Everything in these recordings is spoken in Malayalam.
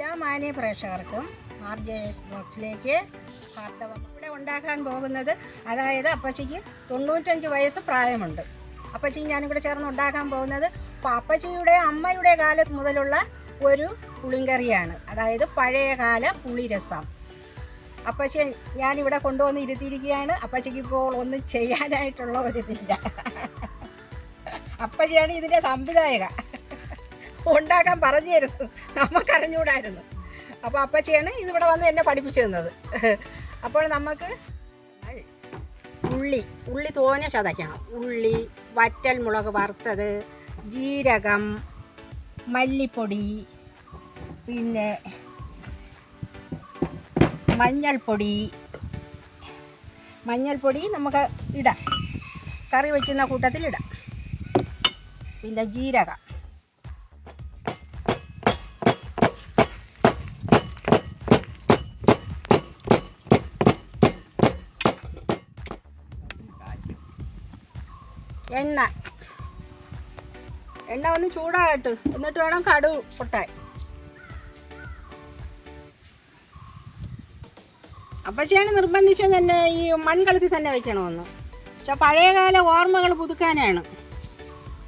എല്ലാ മാന്യ പ്രേക്ഷകർക്കും ആർ ജെ എസ് ബോക്സിലേക്ക് വാർത്തവം ഇവിടെ ഉണ്ടാക്കാൻ പോകുന്നത് അതായത് അപ്പച്ചിക്ക് തൊണ്ണൂറ്റഞ്ച് വയസ്സ് പ്രായമുണ്ട്. അപ്പച്ചി ഞാനിവിടെ ചേർന്ന് ഉണ്ടാക്കാൻ പോകുന്നത് അപ്പച്ചിയുടെ അമ്മയുടെ കാലത്ത് മുതലുള്ള ഒരു പുളിങ്കറിയാണ്. അതായത് പഴയകാല പുളിരസം. അപ്പച്ചി ഞാനിവിടെ കൊണ്ടുവന്ന് ഇരുത്തിയിരിക്കുകയാണ്. അപ്പച്ചിക്ക് ഇപ്പോൾ ഒന്നും ചെയ്യാനായിട്ടുള്ള ഒരിതില്ല അപ്പച്ചിയാണ് ഇതിന്റെ സംവിധായക. ഉണ്ടാക്കാൻ പറഞ്ഞു തരുന്നു നമുക്കറിഞ്ഞൂടായിരുന്നു. അപ്പോൾ അപ്പച്ചിയാണ് ഇതിവിടെ വന്ന് എന്നെ പഠിപ്പിച്ചു തന്നത് അപ്പോൾ നമുക്ക് ഉള്ളി ഉള്ളി തോനെ ചതയ്ക്കണം. ഉള്ളി വറ്റൽ മുളക് വറുത്തത് ജീരകം മല്ലിപ്പൊടി പിന്നെ മഞ്ഞൾപ്പൊടി. മഞ്ഞൾപ്പൊടി നമുക്ക് ഇടാം. കറി വയ്ക്കുന്ന കൂട്ടത്തിൽ ഇടാം. പിന്നെ ജീരകം. എണ്ണ. എണ്ണ ഒന്ന് ചൂടാകട്ട്. എന്നിട്ട് വേണം കടു പൊട്ടാൻ. അപ്പച്ചിയാണ് നിർബന്ധിച്ചത് തന്നെ ഈ മൺകളത്തിൽ തന്നെ വെക്കണമെന്ന്. പക്ഷെ പഴയകാല ഓർമ്മകൾ പുതുക്കാനാണ്.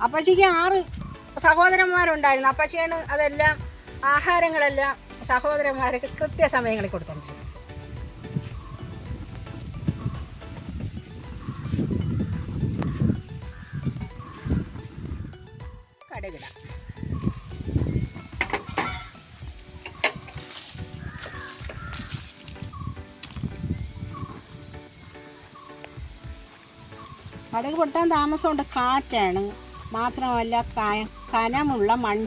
അപ്പച്ചിക്ക് ആറ് സഹോദരന്മാരുണ്ടായിരുന്നു. അപ്പച്ചിയാണ് അതെല്ലാം ആഹാരങ്ങളെല്ലാം സഹോദരന്മാർക്ക് കൃത്യസമയങ്ങളിൽ കൊടുത്തിട്ടുണ്ട്. കടുക് പൊട്ടാൻ താമസമുണ്ട്. കാറ്റാണ്. മാത്രമല്ല കനമുള്ള മൺ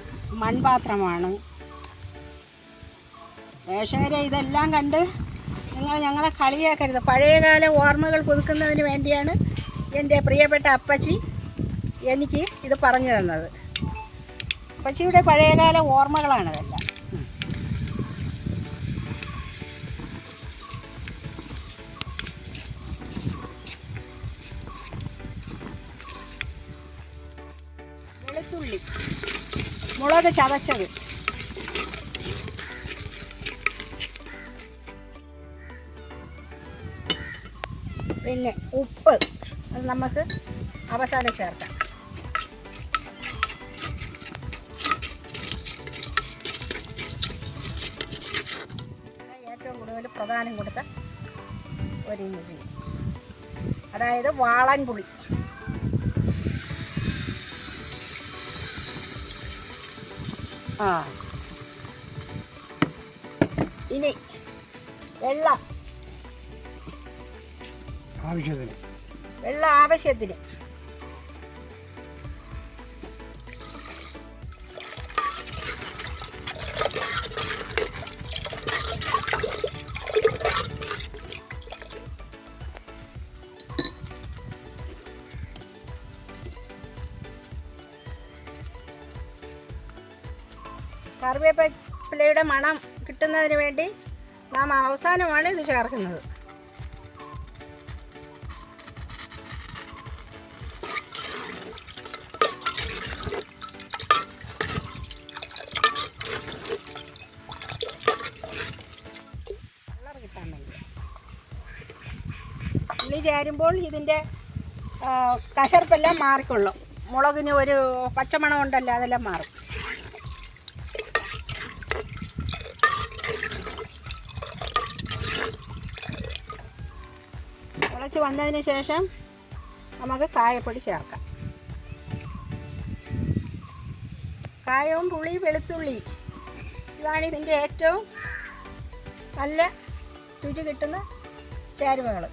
മൺപാത്രമാണ്. പ്രേക്ഷകരെ ഇതെല്ലാം കണ്ട് നിങ്ങൾ ഞങ്ങളെ കളിയാക്കരുത്. പഴയകാല ഓർമ്മകൾ പുതുക്കുന്നതിന് വേണ്ടിയാണ് എന്റെ പ്രിയപ്പെട്ട അപ്പച്ചി എനിക്ക് ഇത് പറഞ്ഞു തന്നത്. അപ്പച്ചിയുടെ പഴയകാല ഓർമ്മകളാണ് ഇതെല്ലാം. മുളക് ചതച്ചത്. പിന്നെ ഉപ്പ്. അത് നമുക്ക് അവസാനം ചേർക്കാം. ഏറ്റവും കൂടുതൽ പ്രധാനം കൊടുത്ത ഒരു ഇൻഗ്രീഡിയൻസ് അതായത് വാളൻ പുളി ആ. ഇനി വെള്ളം. ആവശ്യത്തിന്. വെള്ളം ആവശ്യത്തിന്. കറിവേപ്പിലയുടെ മണം കിട്ടുന്നതിന് വേണ്ടി നാം അവസാനമാണ് ഇത് ചേർക്കുന്നത്. ഉള്ളി ചേരുമ്പോൾ ഇതിന്റെ കശർപ്പെല്ലാം മാറിക്കൊള്ളും. മുളകിന് ഒരു പച്ചമണം ഉണ്ടല്ലോ അതെല്ലാം മാറും. തിളച്ച് വന്നതിന് ശേഷം നമുക്ക് കായപ്പൊടി ചേർക്കാം. കായവും പുളി വെളുത്തുള്ളി. ഇതാണ് ഇതിന്റെ ഏറ്റവും നല്ല രുചി കിട്ടുന്ന ചേരുവകൾ.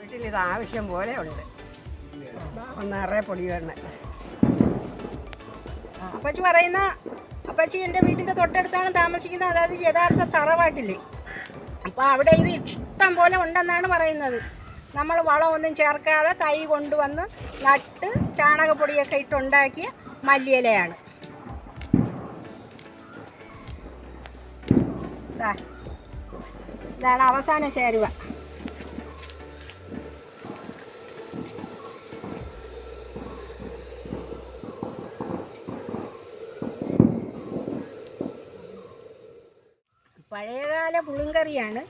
വീട്ടിൽ ഇത് ആവശ്യം പോലെ ഉണ്ട്. ഒന്നേറെ പൊടി വേണം അപ്പച്ചി പറയുന്ന അപ്പച്ചി എന്റെ വീട്ടിന്റെ തൊട്ടടുത്താണ് താമസിക്കുന്നത്. അതായത് യഥാർത്ഥ തറവാട്ടില്ലേ അപ്പോൾ അവിടെ ഇത് ഇഷ്ടം പോലെ ഉണ്ടെന്നാണ് പറയുന്നത്. നമ്മൾ വളമൊന്നും ചേർക്കാതെ തൈ കൊണ്ടുവന്ന് നട്ട് ചാണകപ്പൊടിയൊക്കെ ഇട്ടുണ്ടാക്കിയ മല്ലിയിലയാണ്. ഇതാണ് അവസാന ചേരുവ. പഴയകാല പുളിങ്കറിയാണ്.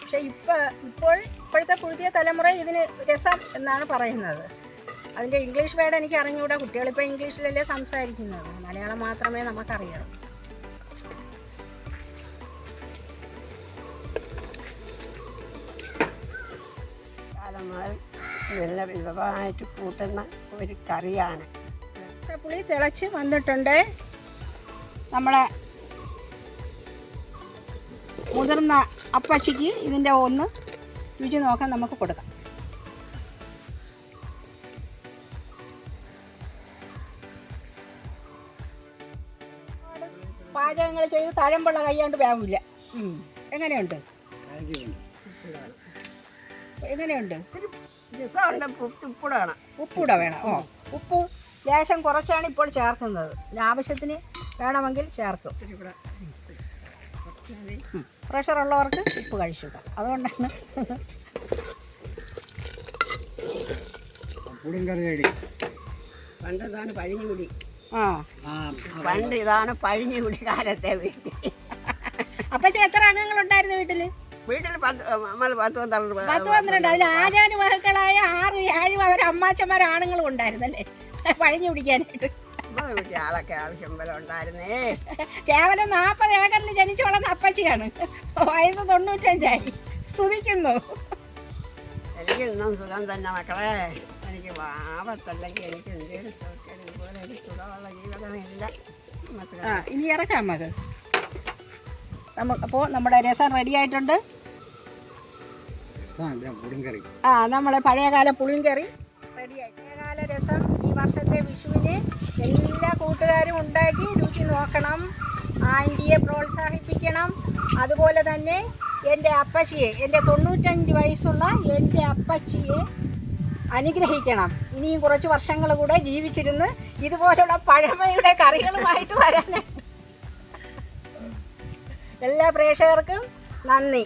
പക്ഷെ ഇപ്പോൾ ഇപ്പോൾ ഇപ്പോഴത്തെ പുതിയ തലമുറ ഇതിന് രസം എന്നാണ് പറയുന്നത്. അതിന്റെ ഇംഗ്ലീഷ് വേർഡ് എനിക്ക് അറിഞ്ഞുകൂടാ. കുട്ടികളിപ്പോൾ ഇംഗ്ലീഷിലല്ലേ സംസാരിക്കുന്നത്. മലയാളം മാത്രമേ നമുക്കറിയാവൂ മുതൽ നല്ല വിഭവമായിട്ട് കൂട്ടുന്ന ഒരു കറിയാണ്. പുളി തിളച്ച് വന്നിട്ടുണ്ട്. നമ്മളെ മുതിർന്ന അപ്പച്ചിക്ക് ഇതിന്റെ ഒന്ന് രുചി നോക്കാൻ നമുക്ക് കൊടുക്കാം. പാചകങ്ങൾ ചെയ്ത് തഴമ്പുള്ള കൈകൊണ്ട് വേവില്ല. എങ്ങനെയുണ്ട്? എങ്ങനെയുണ്ട്? ഉപ്പുകൂടെ ഉപ്പൂടെ വേണം. ഓ ഉപ്പ് ലേശം കുറച്ചാണ് ഇപ്പോൾ ചേർക്കുന്നത്. ആവശ്യത്തിന് വേണമെങ്കിൽ ചേർക്കും. പ്രഷർ ഉള്ളവർക്ക് ഉപ്പ് കഴിച്ചുക അതുകൊണ്ടാണ് പണ്ട് ഇതാണ് പഴിഞ്ഞുകുടി ആ. പണ്ട് ഇതാണ് പഴിഞ്ഞുകുടി കാലത്തെ വീട്ടിൽ. അപ്പച്ച എത്ര അംഗങ്ങൾ ഉണ്ടായിരുന്നു വീട്ടിൽ വീട്ടിൽ പത്ത് പന്ത്രണ്ട്. പത്ത് പന്ത്രണ്ട്. അതിൽ ആചാര്യ മഹക്കളായ ആറ് ഏഴും അവർ അമ്മാച്ചന്മാർ ആണുങ്ങളും ഉണ്ടായിരുന്നല്ലേ? പഴിഞ്ഞു പിടിക്കാനായിട്ട് നമ്മളെ വീട്ടിൽ ആളൊക്കെ ആവശ്യം പോലെ ഉണ്ടായിരുന്നേ കേവലം നാൽപ്പത് ഏക്കറിൽ ജനിച്ചു വളർന്ന അപ്പച്ചിയാണ്. വയസ്സ് തൊണ്ണൂറ്റഞ്ചായി. സ്തുതിക്കുന്നു. എനിക്ക് ഇന്നും സുഖം തന്നെ മക്കളെ. എനിക്ക് ആപത്തല്ലെങ്കിൽ എനിക്ക് എന്തെങ്കിലും സുഖം ഇതുപോലെ ഒരു സുഖമുള്ള ജീവിതമില്ല ആ ഇനി ഇറക്കാം നമുക്ക് നമുക്ക് അപ്പോൾ നമ്മുടെ രസം റെഡി ആയിട്ടുണ്ട്. ആ നമ്മളെ പഴയകാല പുളിയും കറി റെഡി റെഡിയായി പഴയകാല രസം. വർഷത്തെ വിഷുവിന് എല്ലാ കൂട്ടുകാരും ഉണ്ടാക്കി രുചി നോക്കണം. ആന്റിയെ പ്രോത്സാഹിപ്പിക്കണം. അതുപോലെ തന്നെ എന്റെ അപ്പച്ചിയെ എന്റെ തൊണ്ണൂറ്റഞ്ച് വയസ്സുള്ള എന്റെ അപ്പച്ചിയെ അനുഗ്രഹിക്കണം. ഇനിയും കുറച്ച് വർഷങ്ങൾ കൂടെ ജീവിച്ചിരുന്ന് ഇതുപോലുള്ള പഴമയുടെ കറികളുമായിട്ട് വരാൻ എല്ലാ പ്രേക്ഷകർക്കും നന്ദി.